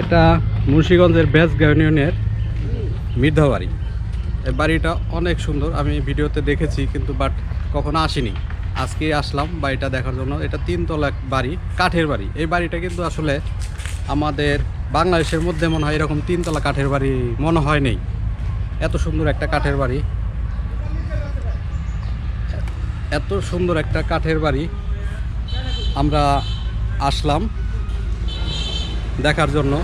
এটা মুন্সীগঞ্জের বেসগা ইউনিয়নের মৃধা বাড়ি এই বাড়িটা অনেক সুন্দর, আমি ভিডিওতে দেখেছি কিন্তু বাট কখনো আসিনি। আজকে আসলাম বাড়িটা দেখার জন্য। এটা তিনতলা বাড়ি, কাঠের বাড়ি। এই বাড়িটা কিন্তু আসলে আমাদের বাংলাদেশের মধ্যে মনে হয় এরকম তিনতলা কাঠের বাড়ি মনে হয় নেই। এত সুন্দর একটা কাঠের বাড়ি। এত সুন্দর একটা কাঠের বাড়ি। আমরা আসলাম। দেখার জন্য।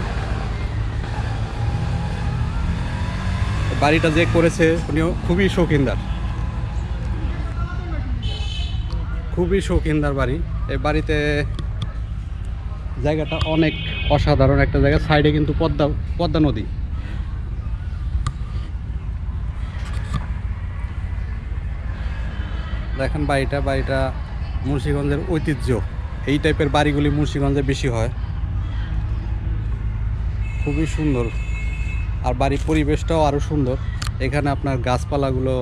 বাড়িটা যে করেছে উনিও খুবই শৌখিনদার। খুবই শৌখিনদার বাড়ি। এই বাড়িতে জায়গাটা অনেক অসাধারণ একটা জায়গা, সাইডে কিন্তু পদ্মা পদ্মা নদী। দেখেন বাড়িটা বাড়িটা মুন্সিগঞ্জের ঐতিহ্য। এই টাইপের বাড়িগুলি মুন্সিগঞ্জে বেশি হয়। খুবই সুন্দর। আর বাড়ির পরিবেশটাও আরও সুন্দর। এখানে আপনার গাছপালাগুলো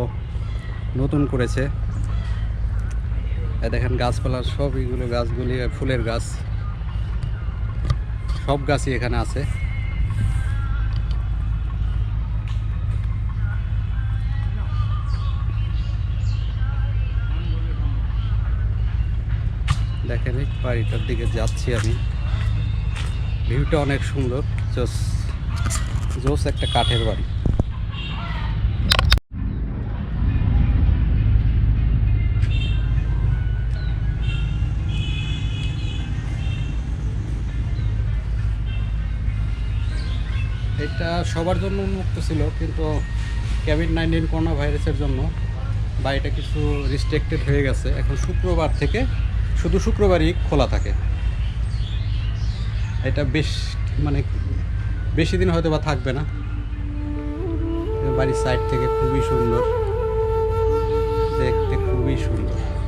নতুন করেছে। দেখেন গাছপালা সব এগুলো গাছগুলি ফুলের গাছ। সব গাছই এখানে আছে। দেখেন বাড়িটার দিকে যাচ্ছি আমি। ভিউটা অনেক সুন্দর। জোস জোস একটা কাঠের বাড়ি। এটা সবার জন্য উন্মুক্ত ছিল, কিন্তু কোভিড নাইন্টিন করোনা ভাইরাসের জন্য বাড়িটা কিছু রিস্ট্রিক্টেড হয়ে গেছে। এখন শুক্রবার থেকে শুধু শুক্রবারই খোলা থাকে। এটা বেশ মানে বেশি দিন হয়তো বা থাকবে না। বাড়ির সাইড থেকে খুবই সুন্দর। দেখতে খুবই সুন্দর।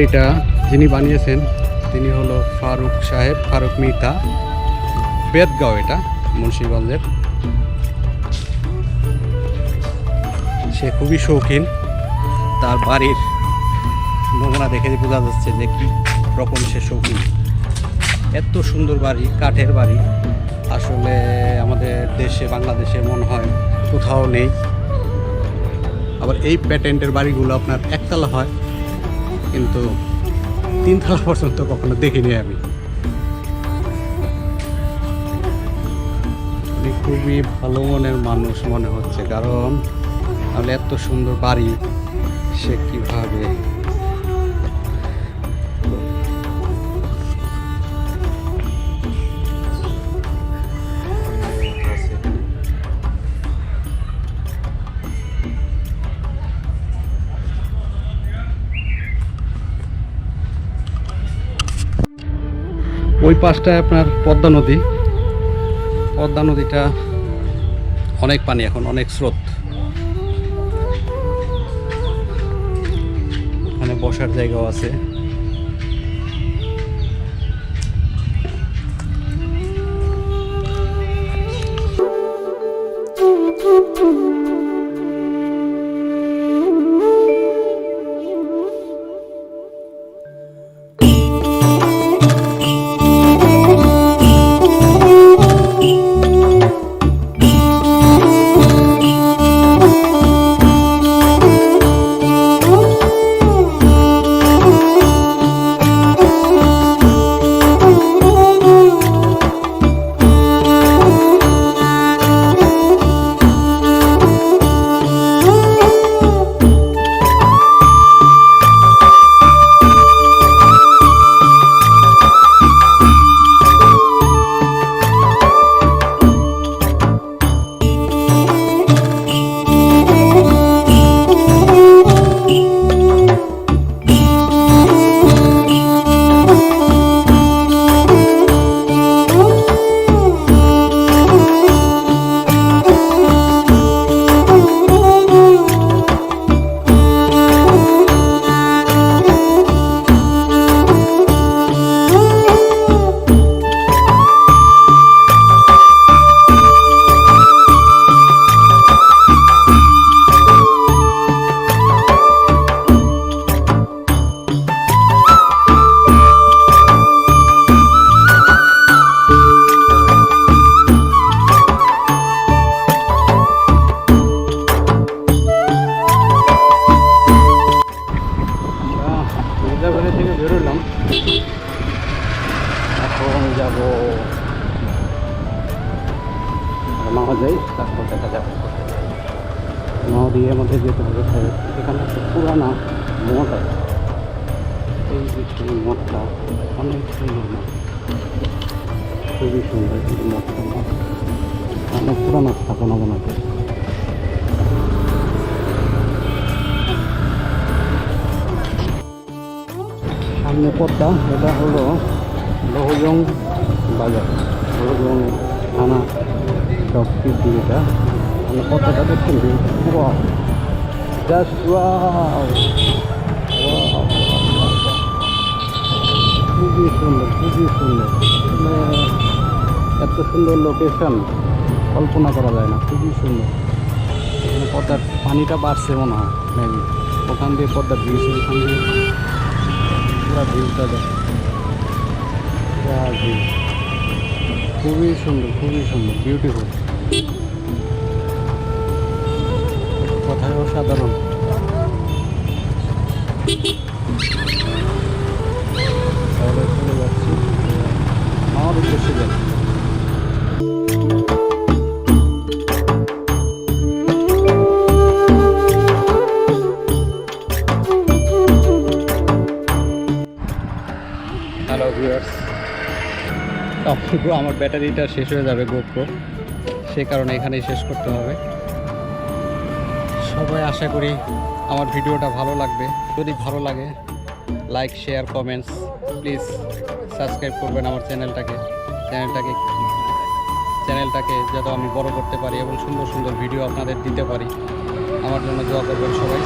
বাড়িটা যিনি বানিয়েছেন, তিনি হলো ফারুক সাহেব, ফারুক মিতা। বেদগাঁও এটা, মুন্সিগঞ্জের। সে খুবই শৌখিন। তার বাড়ির নমুনা দেখে বোঝা যাচ্ছে যে কি রকম সে শৌখিন। এত সুন্দর বাড়ি, কাঠের বাড়ি। আসলে আমাদের দেশে, বাংলাদেশে মনে হয় কোথাও নেই। আবার এই প্যাটেন্টের বাড়িগুলো আপনার একতলা হয়। কিন্তু তিনতলা পর্যন্ত কখনো দেখিনি আমি খুবই ভালো মনের মানুষ মনে হচ্ছে, কারণ তাহলে এত সুন্দর বাড়ি সে কীভাবে ওই পাশটায় আপনার পদ্মা নদী। পদ্মা নদীটা অনেক পানি এখন, অনেক স্রোত। এখানে বসার জায়গাও আছে। নদীর মধ্যে যেতে হবে এখানে একটা পুরানা মঠ আছে। এই মঠটা অনেক সুন্দর খুবই সুন্দর কিন্তু মঠটা মঠ অনেক পুরানো স্থাপনা হয় সামনে পথটা, এটা হলো লহজং বাজার। লহজং থানা চকটির দিকেটা মানে পথটা দেখছেন জাস্ট খুবই সুন্দর খুবই সুন্দর। মানে এত সুন্দর লোকেশন কল্পনা করা যায় না, খুবই সুন্দর। এখানে পদ্মার পানিটা বাড়ছে মনে হয় মেবি ওখান দিয়ে পদ্মার ব্রিজ ওখান দিয়ে পুরো ভিউটা দেখ। খুবই সুন্দর খুবই সুন্দর বিউটিফুল তারপর আমার ব্যাটারিটা শেষ হয়ে যাবে গোপ্রো সে কারণে এখানেই শেষ করতে হবে। সবাই আশা করি আমার ভিডিওটা ভালো লাগবে। যদি ভালো লাগে like share comments please subscribe করবেন আমার চ্যানেলটাকে। চ্যানেলটাকে চ্যানেলটাকে যাতে আমি বড় করতে পারি এবং সুন্দর সুন্দর ভিডিও আপনাদের দিতে পারি। আমার জন্য দোয়া করবেন সবাই।